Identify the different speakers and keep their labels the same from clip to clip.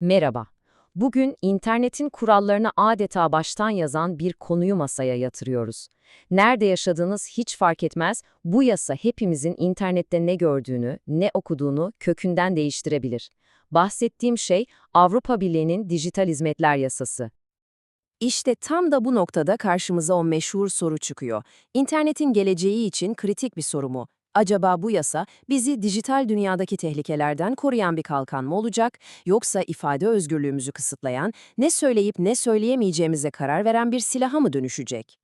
Speaker 1: Merhaba. Bugün internetin kurallarını adeta baştan yazan bir konuyu masaya yatırıyoruz. Nerede yaşadığınız hiç fark etmez, bu yasa hepimizin internette ne gördüğünü, ne okuduğunu kökünden değiştirebilir. Bahsettiğim şey Avrupa Birliği'nin dijital hizmetler yasası.
Speaker 2: İşte tam da bu noktada karşımıza o meşhur soru çıkıyor. İnternetin geleceği için kritik bir soru mu? Acaba bu yasa bizi dijital dünyadaki tehlikelerden koruyan bir kalkan mı olacak, yoksa ifade özgürlüğümüzü kısıtlayan, ne söyleyip ne söyleyemeyeceğimize karar veren bir silaha mı dönüşecek?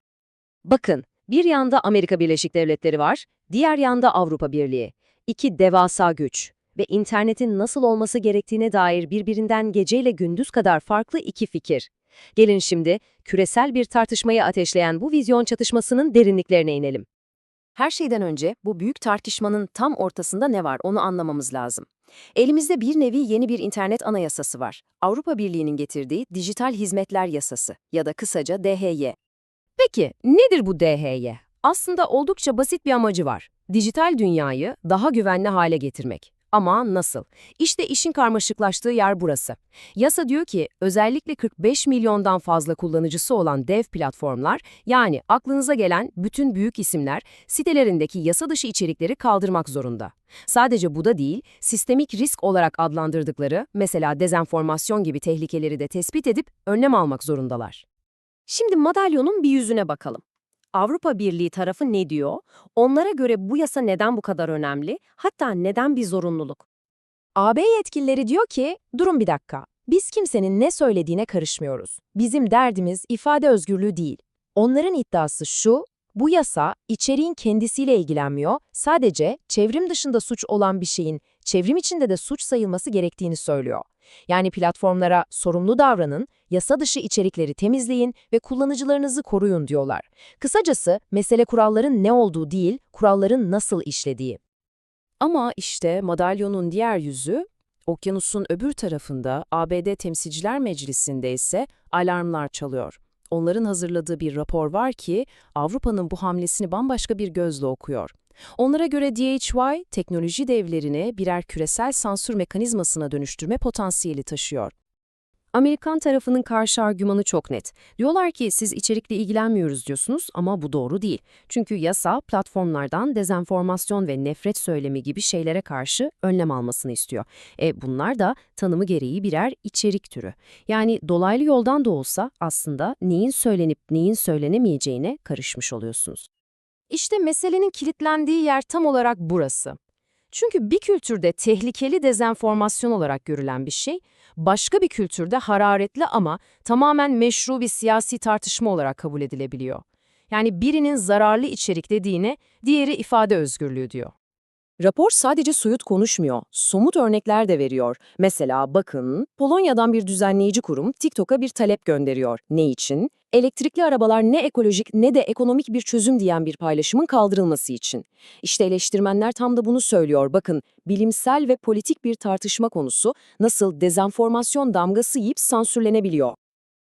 Speaker 1: Bakın, bir yanda Amerika Birleşik Devletleri var, diğer yanda Avrupa Birliği. İki devasa güç ve internetin nasıl olması gerektiğine dair birbirinden geceyle gündüz kadar farklı iki fikir. Gelin şimdi küresel bir tartışmayı ateşleyen bu vizyon çatışmasının derinliklerine inelim.
Speaker 2: Her şeyden önce bu büyük tartışmanın tam ortasında ne var onu anlamamız lazım. Elimizde bir nevi yeni bir internet anayasası var. Avrupa Birliği'nin getirdiği Dijital Hizmetler Yasası ya da kısaca DHY. Peki nedir bu DHY? Aslında oldukça basit bir amacı var. Dijital dünyayı daha güvenli hale getirmek. Ama nasıl? İşte işin karmaşıklaştığı yer burası. Yasa diyor ki özellikle 45 milyondan fazla kullanıcısı olan dev platformlar yani aklınıza gelen bütün büyük isimler sitelerindeki yasa dışı içerikleri kaldırmak zorunda. Sadece bu da değil, sistemik risk olarak adlandırdıkları mesela dezenformasyon gibi tehlikeleri de tespit edip önlem almak zorundalar. Şimdi madalyonun bir yüzüne bakalım. Avrupa Birliği tarafı ne diyor? Onlara göre bu yasa neden bu kadar önemli? Hatta neden bir zorunluluk? AB yetkilileri diyor ki, durun bir dakika. Biz kimsenin ne söylediğine karışmıyoruz. Bizim derdimiz ifade özgürlüğü değil. Onların iddiası şu, bu yasa içeriğin kendisiyle ilgilenmiyor, sadece çevrim dışında suç olan bir şeyin çevrim içinde de suç sayılması gerektiğini söylüyor. Yani platformlara sorumlu davranın, yasa dışı içerikleri temizleyin ve kullanıcılarınızı koruyun diyorlar. Kısacası mesele kuralların ne olduğu değil, kuralların nasıl işlediği. Ama işte madalyonun diğer yüzü, okyanusun öbür tarafında ABD Temsilciler Meclisi'nde ise alarmlar çalıyor. Onların hazırladığı bir rapor var ki Avrupa'nın bu hamlesini bambaşka bir gözle okuyor. Onlara göre DHY, teknoloji devlerini birer küresel sansür mekanizmasına dönüştürme potansiyeli taşıyor. Amerikan tarafının karşı argümanı çok net. Diyorlar ki siz içerikle ilgilenmiyoruz diyorsunuz ama bu doğru değil. Çünkü yasa platformlardan dezenformasyon ve nefret söylemi gibi şeylere karşı önlem almasını istiyor. E bunlar da tanımı gereği birer içerik türü. Yani dolaylı yoldan da olsa aslında neyin söylenip neyin söylenemeyeceğine karışmış oluyorsunuz. İşte meselenin kilitlendiği yer tam olarak burası. Çünkü bir kültürde tehlikeli dezenformasyon olarak görülen bir şey, başka bir kültürde hararetli ama tamamen meşru bir siyasi tartışma olarak kabul edilebiliyor. Yani birinin zararlı içerik dediğine, diğeri ifade özgürlüğü diyor. Rapor sadece soyut konuşmuyor, somut örnekler de veriyor. Mesela bakın, Polonya'dan bir düzenleyici kurum TikTok'a bir talep gönderiyor. Ne için? Elektrikli arabalar ne ekolojik ne de ekonomik bir çözüm diyen bir paylaşımın kaldırılması için. İşte eleştirmenler tam da bunu söylüyor. Bakın, bilimsel ve politik bir tartışma konusu nasıl dezenformasyon damgası yiyip sansürlenebiliyor.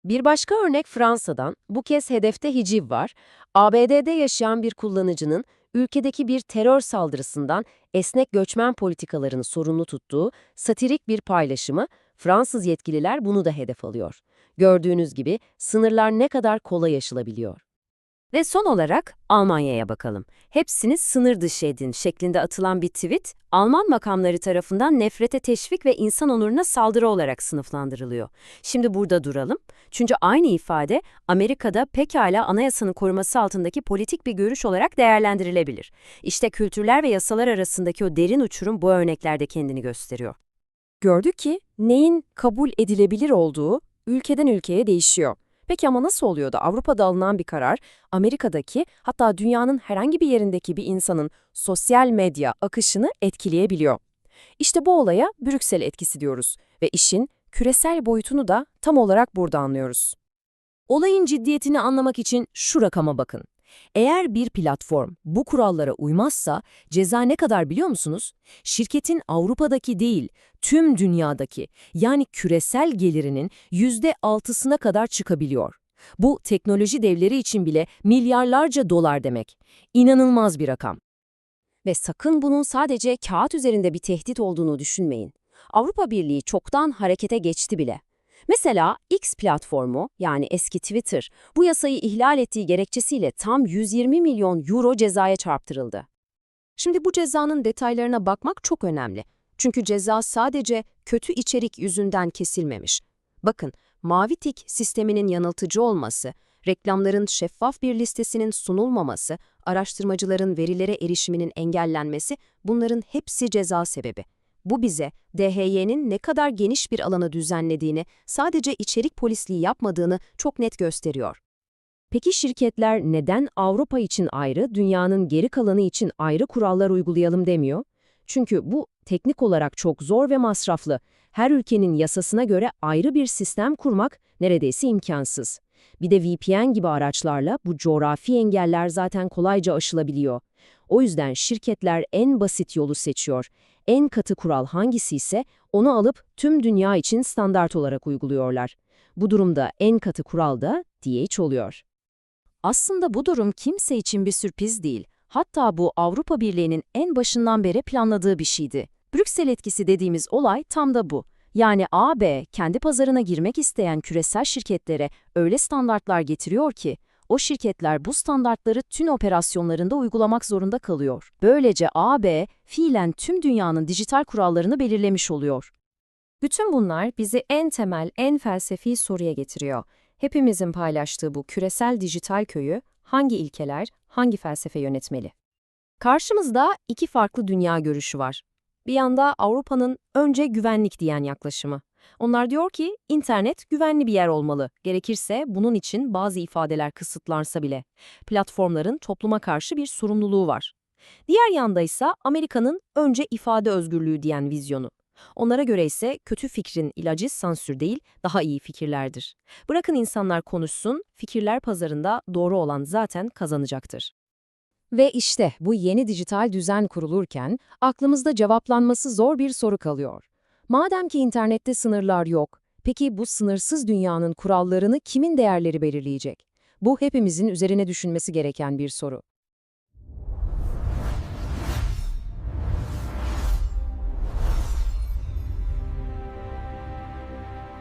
Speaker 2: Bir başka örnek Fransa'dan, bu kez hedefte hiciv var. ABD'de yaşayan bir kullanıcının ülkedeki bir terör saldırısından esnek göçmen politikalarını sorumlu tuttuğu satirik bir paylaşımı, Fransız yetkililer bunu da hedef alıyor. Gördüğünüz gibi sınırlar ne kadar kolay aşılabiliyor. Ve son olarak Almanya'ya bakalım. Hepsini sınır dışı edin şeklinde atılan bir tweet, Alman makamları tarafından nefrete teşvik ve insan onuruna saldırı olarak sınıflandırılıyor. Şimdi burada duralım. Çünkü aynı ifade Amerika'da pekala anayasanın koruması altındaki politik bir görüş olarak değerlendirilebilir. İşte kültürler ve yasalar arasındaki o derin uçurum bu örneklerde kendini gösteriyor. Gördük ki neyin kabul edilebilir olduğu ülkeden ülkeye değişiyor. Peki ama nasıl oluyor da Avrupa'da alınan bir karar, Amerika'daki hatta dünyanın herhangi bir yerindeki bir insanın sosyal medya akışını etkileyebiliyor? İşte bu olaya Brüksel etkisi diyoruz ve işin küresel boyutunu da tam olarak burada anlıyoruz. Olayın ciddiyetini anlamak için şu rakama bakın. Eğer bir platform bu kurallara uymazsa ceza ne kadar biliyor musunuz? Şirketin Avrupa'daki değil, tüm dünyadaki yani küresel gelirinin %6'sına kadar çıkabiliyor. Bu teknoloji devleri için bile milyarlarca dolar demek. İnanılmaz bir rakam. Ve sakın bunun sadece kağıt üzerinde bir tehdit olduğunu düşünmeyin.
Speaker 3: Avrupa Birliği çoktan harekete geçti bile. Mesela X platformu yani eski Twitter bu yasayı ihlal ettiği gerekçesiyle tam 120 milyon euro cezaya çarptırıldı.
Speaker 2: Şimdi bu cezanın detaylarına bakmak çok önemli. Çünkü ceza sadece kötü içerik yüzünden kesilmemiş. Bakın, mavi tik sisteminin yanıltıcı olması, reklamların şeffaf bir listesinin sunulmaması, araştırmacıların verilere erişiminin engellenmesi bunların hepsi ceza sebebi. Bu bize DHY'nin ne kadar geniş bir alanı düzenlediğini, sadece içerik polisliği yapmadığını çok net gösteriyor.
Speaker 1: Peki şirketler neden Avrupa için ayrı, dünyanın geri kalanı için ayrı kurallar uygulayalım demiyor? Çünkü bu teknik olarak çok zor ve masraflı. Her ülkenin yasasına göre ayrı bir sistem kurmak neredeyse imkansız. Bir de VPN gibi araçlarla bu coğrafi engeller zaten kolayca aşılabiliyor. O yüzden şirketler en basit yolu seçiyor. En katı kural hangisi ise onu alıp tüm dünya için standart olarak uyguluyorlar. Bu durumda en katı kural da DH oluyor.
Speaker 3: Aslında bu durum kimse için bir sürpriz değil. Hatta bu Avrupa Birliği'nin en başından beri planladığı bir şeydi. Brüksel etkisi dediğimiz olay tam da bu. Yani AB kendi pazarına girmek isteyen küresel şirketlere öyle standartlar getiriyor ki o şirketler bu standartları tüm operasyonlarında uygulamak zorunda kalıyor. Böylece AB fiilen tüm dünyanın dijital kurallarını belirlemiş oluyor.
Speaker 4: Bütün bunlar bizi en temel, en felsefi soruya getiriyor. Hepimizin paylaştığı bu küresel dijital köyü hangi ilkeler, hangi felsefe yönetmeli? Karşımızda iki farklı dünya görüşü var. Bir yanda Avrupa'nın önce güvenlik diyen yaklaşımı. Onlar diyor ki internet güvenli bir yer olmalı. Gerekirse bunun için bazı ifadeler kısıtlansa bile. Platformların topluma karşı bir sorumluluğu var. Diğer yanda ise Amerika'nın önce ifade özgürlüğü diyen vizyonu. Onlara göre ise kötü fikrin ilacı sansür değil, daha iyi fikirlerdir. Bırakın insanlar konuşsun, fikirler pazarında doğru olan zaten kazanacaktır.
Speaker 1: Ve işte bu yeni dijital düzen kurulurken aklımızda cevaplanması zor bir soru kalıyor. Madem ki internette sınırlar yok, peki bu sınırsız dünyanın kurallarını kimin değerleri belirleyecek? Bu hepimizin üzerine düşünmesi gereken bir soru.